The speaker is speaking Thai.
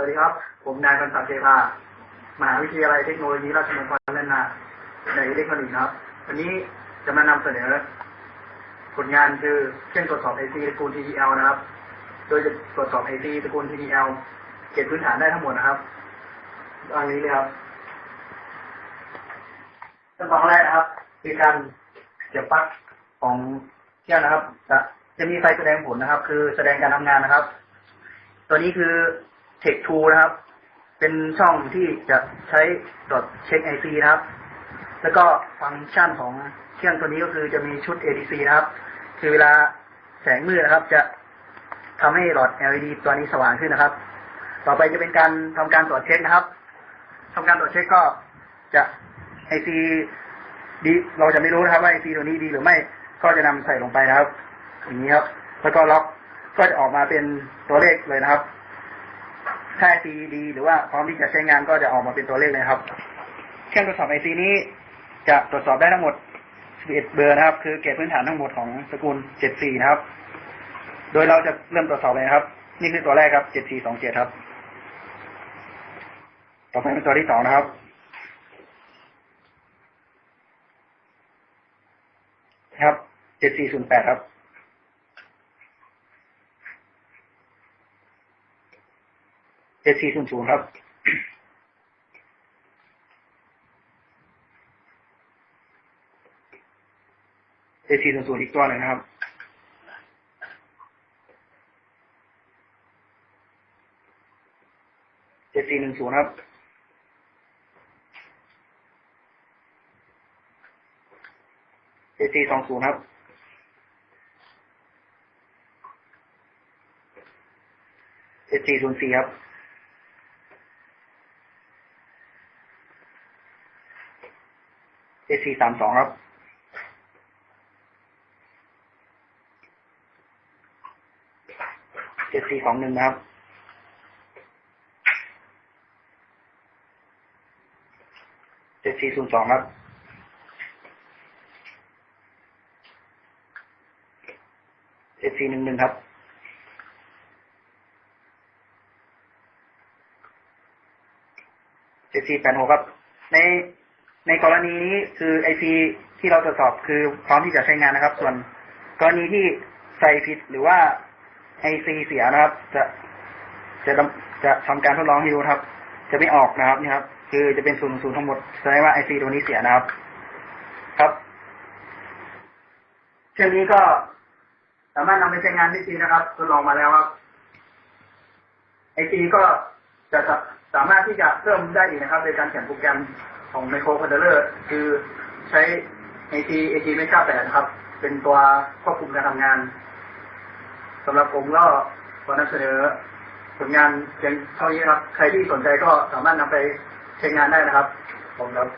วัสดีครับ ผมนายบรรษัทเทพามหาวิทยาลัยเทคโนโลยีราชมงคลล้านนาในอิเล็กทรอนิกส์ครับ วันนี้จะมานำเสนอ ผลงานคือเครื่องตรวจสอบ IC ตระกูล TTL นะครับ โดยจะตรวจสอบ IC ตระกูล TTL เก็บพื้นฐานได้ทั้งหมดนะครับดังนี้เลยครับขั้นตอนแรกนะครับคือการเสียบปลั๊กของเครื่องนะครับ จะจะมีไฟแสดงผลนะครับ คือแสดงการทำงานนะครับ ตัวนี้คือ Tech 2นะครับ เป็นช่องที่จะใช้ตรวจเช็ค IC นะครับ แล้วก็ฟังก์ชันของเครื่องตัวนี้ก็คือจะมีชุด ADC นะครับ คือเวลาแสงมืดนะครับ จะทำให้หลอด LED ตัวนี้สว่างขึ้นนะครับ ต่อไปจะเป็นการทำการตรวจเช็คนะครับทำการตรวจเช็คก็จะ IC ดีเราจะไม่รู้นะครับว่า IC ตัวนี้ดีหรือไม่ ก็จะนำใส่ลงไปนะครับ อย่างนี้ครับ แล้วก็ล็อกก็จะออกมาเป็นตัวเลขเลยนะครับ ถ้า IC ดีหรือว่าพร้อมที่จะใช้งานก็จะออกมาเป็นตัวเลขเลยครับ เครื่องตรวจสอบ IC นี้จะตรวจสอบได้ทั้งหมด 11 เบอร์นะครับ คือเกรดพื้นฐานทั้งหมดของสกุล 74 นะครับ โดยเราจะเริ่มตรวจสอบเลยครับ นี่คือตัวแรกครับ 7427 ครับ ต่อไปเป็นตัวที่สองนะครับครับ 7408 ครับ 7400ครับเอซีศูนย์ศูนย์อีกตัวหนึ่งนะครับเจ็ดสี่หนึ่งศูนย์ครับเจ็ดสี่สองศูนย์ครับเจ็ดสี่ศูนย์สี่ครับ เจ็ดสี่สามสองครับเจ็ดสี่สองหนึ่งนะครับเจ็ดสี่ศูนย์สองครับเจ็ดสี่หนึ่งหนึ่งครับเจ็ดสี่แปดหกครับ ใน ในกรณีนี้คือไอซีที่เราตรวจสอบคือพร้อมที่จะใช้งานนะครับ ส่วนกรณีที่ใส่ผิดหรือว่าไอซีเสียนะครับ จะจะจะทำการทดลองให้ดูครับ จะไม่ออกนะครับนี่ครับ คือจะเป็นศูนย์ศูนย์ทั้งหมดแสดงว่าไอซีตัวนี้เสียนะครับ ครับเครื่องนี้ก็สามารถนำไปใช้งานได้จริงนะครับทดลองมาแล้วครับไอซีก็จะสาสามารถที่จะเพิ่มได้อีกนะครับ โดยการเขียนโปรแกรม ของไมโครคอนโทรเลอร์ คือใช้ AT AT ไม่เก้าแปดนะครับ เป็นตัวควบคุมการทำงานสำหรับผมก็ขอนำเสนอผลงานเพียงเท่านี้ครับ ใครที่สนใจก็สามารถนำไปใช้งานได้นะครับ ผมครับ